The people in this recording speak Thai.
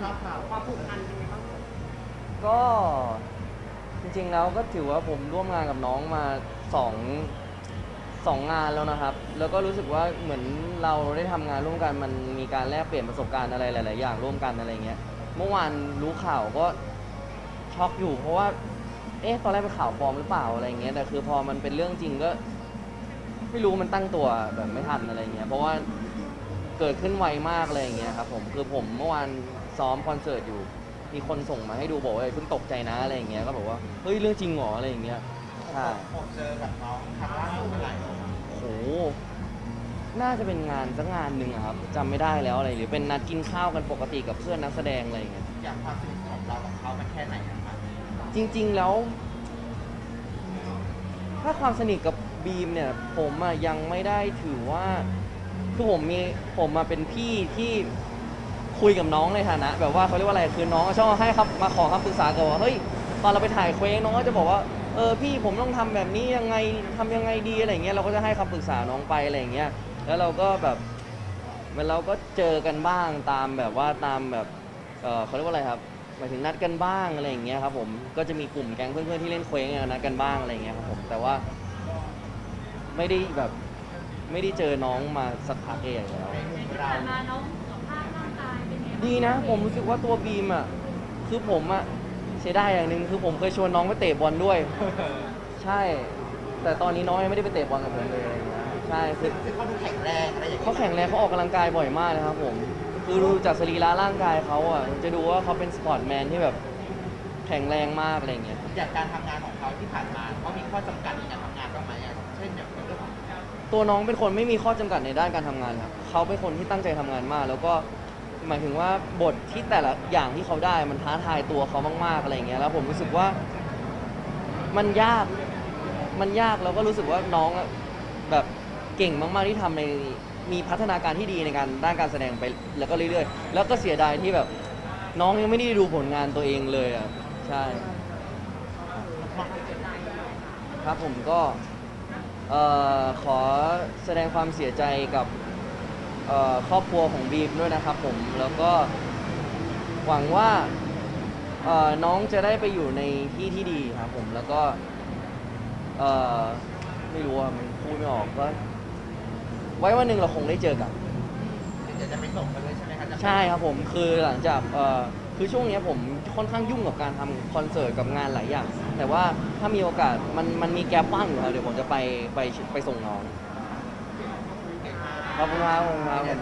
ทราบความผูกพันเป็นยังไงบ้างก็จริงๆแล้วก็ถือว่าผมร่วมงานกับน้องมาสองสองงานแล้วนะครับ แล้วก็รู้สึกว่าเหมือนเราได้ทำงานร่วมกันมันมีการแลกเปลี่ยนประสบการณ์อะไรหลาย ๆ อย่างร่วมกันอะไรเงี้ย เมื่อวานรู้ข่าวก็ช็อกอยู่ เพราะว่า เอ๊ะตอนแรกเป็นข่าวปลอมหรือเปล่าอะไรเงี้ยแต่คือพอมันเป็นเรื่องจริงก็ ไม่รู้มันตั้งตัวแบบไม่ทันอะไรเงี้ยเพราะว่า เกิดขึ้นไวมากเลยอย่างเงี้ยครับผมคือผมเมื่อวานซ้อมคอนเสิร์ตอยู่ มีคนส่งมาให้ดูบอกว่าเพิ่งตกใจนะอะไรอย่างเงี้ยก็บอกว่าเฮ้ยเรื่องจริงเหรออะไรอย่างเงี้ยใช่ผมเจอกับน้องครั้งล่าสุดเมื่อไหร่โหน่าจะเป็นงานสักงานหนึ่งอะครับจำไม่ได้แล้วอะไรหรือเป็นนัดกินข้าวกันปกติกับเพื่อนนักแสดงอะไรอย่างเงี้ย อยากความสนิทของเรากับเขามันแค่ไหนอะครับจริงๆ แล้ว ถ้าความสนิทกับบีมเนี่ย ผมอะยังไม่ได้ถือว่า คือผมมีผมมาเป็นพี่ที่คุยกับน้องในฐานะ แบบว่าเขาเรียกว่าอะไรคือน้องชอบให้คำมาขอคำปรึกษากันว่าเฮ้ยตอนเราไปถ่ายเคว้งน้องก็จะบอกว่าเออพี่ผมต้องทำแบบนี้ยังไงทำยังไงดีอะไรเงี้ยเราก็จะให้คำปรึกษาน้องไปอะไรเงี้ยแล้วเราก็แบบมันเราก็เจอกันบ้างตามแบบว่าตามแบบเออเขาเรียกว่าอะไรครับหมายถึงนัดกันบ้างอะไรอย่างเงี้ยครับผมก็จะมีกลุ่มแก๊งเพื่อนๆที่เล่นเคว้งอะนัดกันบ้างอะไรเงี้ยครับผมแต่ว่า ไม่ได้แบบ ไม่ได้เจอน้องมาสักพักใหญ่แล้วในมุมที่เราผ่านมาน้องสุขภาพร่างกายเป็นไงบ้างดีนะ ผมรู้สึกว่าตัวบีมอะคือผมอะเสียดายอย่างหนึ่งคือผมเคยชวนน้องไปเตะบอลด้วย ใช่ แต่ตอนนี้น้องยังไม่ได้ไปเตะบอลกับผมเลยอะไรอย่างเงี้ยใช่คือซึ่งเขาดูแข็งแรงอะไรอย่างเงี้ยเขาแข็งแรงเขาออกกำลังกายบ่อยมากเลยครับผม คือดูจากสรีระร่างกายเขาอะจะดูว่าเขาเป็นสปอร์ตแมนที่แบบแข็งแรงมากอะไรอย่างเงี้ยอย่างการทำงานของเขาที่ผ่านมาเขามีข้อจำกัดในการทำงานบ้างไหมอะ ตัวน้องเป็นคนไม่มีข้อจำกัดในด้านการทำงานครับเขาเป็นคนที่ตั้งใจทำงานมาก แล้วก็หมายถึงว่าบทที่แต่ละอย่างที่เขาได้มันท้าทายตัวเขามากๆอะไรอย่างเงี้ยแล้วผมรู้สึกว่ามันยากมันยากแล้วก็รู้สึกว่าน้องอะแบบเก่งมากๆที่ทำในมีพัฒนาการที่ดีในการด้านการแสดงไปแล้วก็เรื่อยๆ แล้วก็เสียดายที่แบบน้องยังไม่ได้ดูผลงานตัวเองเลยอะใช่ ครับผมก็ เอ่อขอแสดงความเสียใจกับเอ่อครอบครัวของบีมด้วยนะครับผมแล้วก็หวังว่าเอ่อน้องจะได้ไปอยู่ในที่ที่ดีครับผมแล้วก็เอ่อไม่รู้ว่ามันพูดไม่ออกก็ ไว้วันหนึ่งเราคงได้เจอกัน เดี๋ยวจะไปส่งกันเลยใช่ไหมครับใช่ครับผมคือหลังจากเอ่อ คือช่วงเนี้ยผมค่อนข้างยุ่งกับการทำคอนเสิร์ตกับงานหลายอย่าง แต่ว่าถ้ามีโอกาสมันมันมีแกลบว่างอยู่ครับเดี๋ยวผมจะไปไปไปส่งน้องขอบคุณครับขอบคุณครับ